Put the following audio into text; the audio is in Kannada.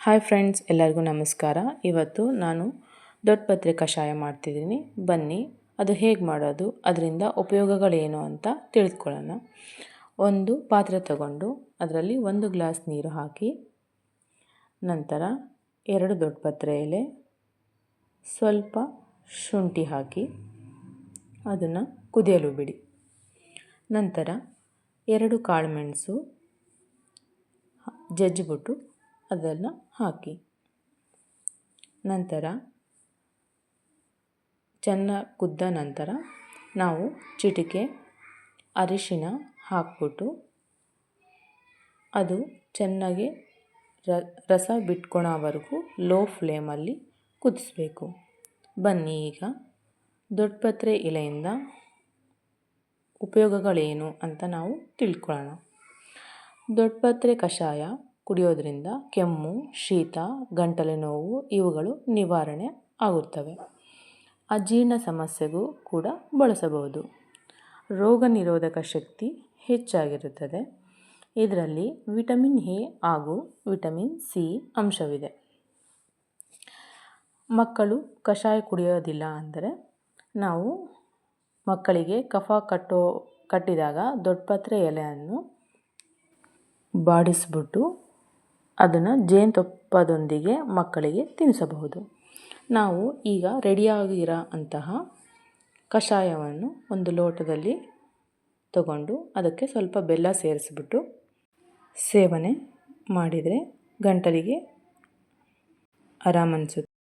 ಹಾಯ್ ಫ್ರೆಂಡ್ಸ್ ಎಲ್ಲರಿಗೂ ನಮಸ್ಕಾರ. ಇವತ್ತು ನಾನು ದೊಡ್ಡಪತ್ರೆ ಕಷಾಯ ಮಾಡ್ತಿದ್ದೀನಿ. ಬನ್ನಿ, ಅದು ಹೇಗೆ ಮಾಡೋದು, ಅದರಿಂದ ಉಪಯೋಗಗಳೇನು ಅಂತ ತಿಳಿದುಕೊಳ್ಳೋಣ ಒಂದು ಪಾತ್ರೆ ತಗೊಂಡು ಅದರಲ್ಲಿ ಒಂದು ಗ್ಲಾಸ್ ನೀರು ಹಾಕಿ, ನಂತರ ಎರಡು ದೊಡ್ಡಪತ್ರೆ ಎಲೆ, ಸ್ವಲ್ಪ ಶುಂಠಿ ಹಾಕಿ, ಅದನ್ನು ಕುದಿಯಲು ಬಿಡಿ. ನಂತರ ಎರಡು ಕಾಳುಮೆಣಸು ಜಜ್ಜಿಬಿಟ್ಟು ಅದನ್ನು ಹಾಕಿ. ನಂತರ ಚೆನ್ನಾಗಿ ಕುದ್ದ ನಂತರ ನಾವು ಚಿಟಿಕೆ, ಅರಿಶಿನ ಹಾಕ್ಬಿಟ್ಟು ಅದು ಚೆನ್ನಾಗಿ ರಸ ಬಿಟ್ಕೊಳೋವರೆಗೂ ಲೋ ಫ್ಲೇಮಲ್ಲಿ ಕುದಿಸ್ಬೇಕು. ಬನ್ನಿ ಈಗ. ದೊಡ್ಡಪತ್ರೆ ಎಲೆಯಿಂದ ಉಪಯೋಗಗಳೇನು ಅಂತ ನಾವು ತಿಳ್ಕೊಳ್ಳೋಣ. ದೊಡ್ಡಪತ್ರೆ ಕಷಾಯ ಕುಡಿಯೋದ್ರಿಂದ ಕೆಮ್ಮು, ಶೀತ, ಗಂಟಲು ನೋವು ಇವುಗಳು ನಿವಾರಣೆ ಆಗುತ್ತವೆ. ಅಜೀರ್ಣ ಸಮಸ್ಯೆಗೂ ಕೂಡ ಬಳಸಬಹುದು. ರೋಗ ನಿರೋಧಕ ಶಕ್ತಿ ಹೆಚ್ಚಾಗಿರುತ್ತದೆ. ಇದರಲ್ಲಿ ವಿಟಮಿನ್ ಎ ಹಾಗೂ ವಿಟಮಿನ್ ಸಿ ಅಂಶವಿದೆ. ಮಕ್ಕಳು ಕಷಾಯ ಕುಡಿಯೋದಿಲ್ಲ ಅಂದರೆ ನಾವು ಮಕ್ಕಳಿಗೆ ಕಫ ಕಟ್ಟೋ, ಕಟ್ಟಿದಾಗ ದೊಡ್ಡಪತ್ರೆ ಎಲೆಯನ್ನು ಬಾಡಿಸ್ಬಿಟ್ಟು ಅದನ್ನು ಜೇನುತುಪ್ಪದೊಂದಿಗೆ ಮಕ್ಕಳಿಗೆ ತಿನ್ನಿಸಬಹುದು ನಾವು ಈಗ ರೆಡಿಯಾಗಿರೋ ಅಂತಹ ಕಷಾಯವನ್ನು ಒಂದು ಲೋಟದಲ್ಲಿ ತಗೊಂಡು ಅದಕ್ಕೆ ಸ್ವಲ್ಪ ಬೆಲ್ಲ ಸೇರಿಸ್ಬಿಟ್ಟು ಸೇವನೆ ಮಾಡಿದರೆ ಗಂಟಲಿಗೆ ಆರಾಮ ಅನಿಸುತ್ತೆ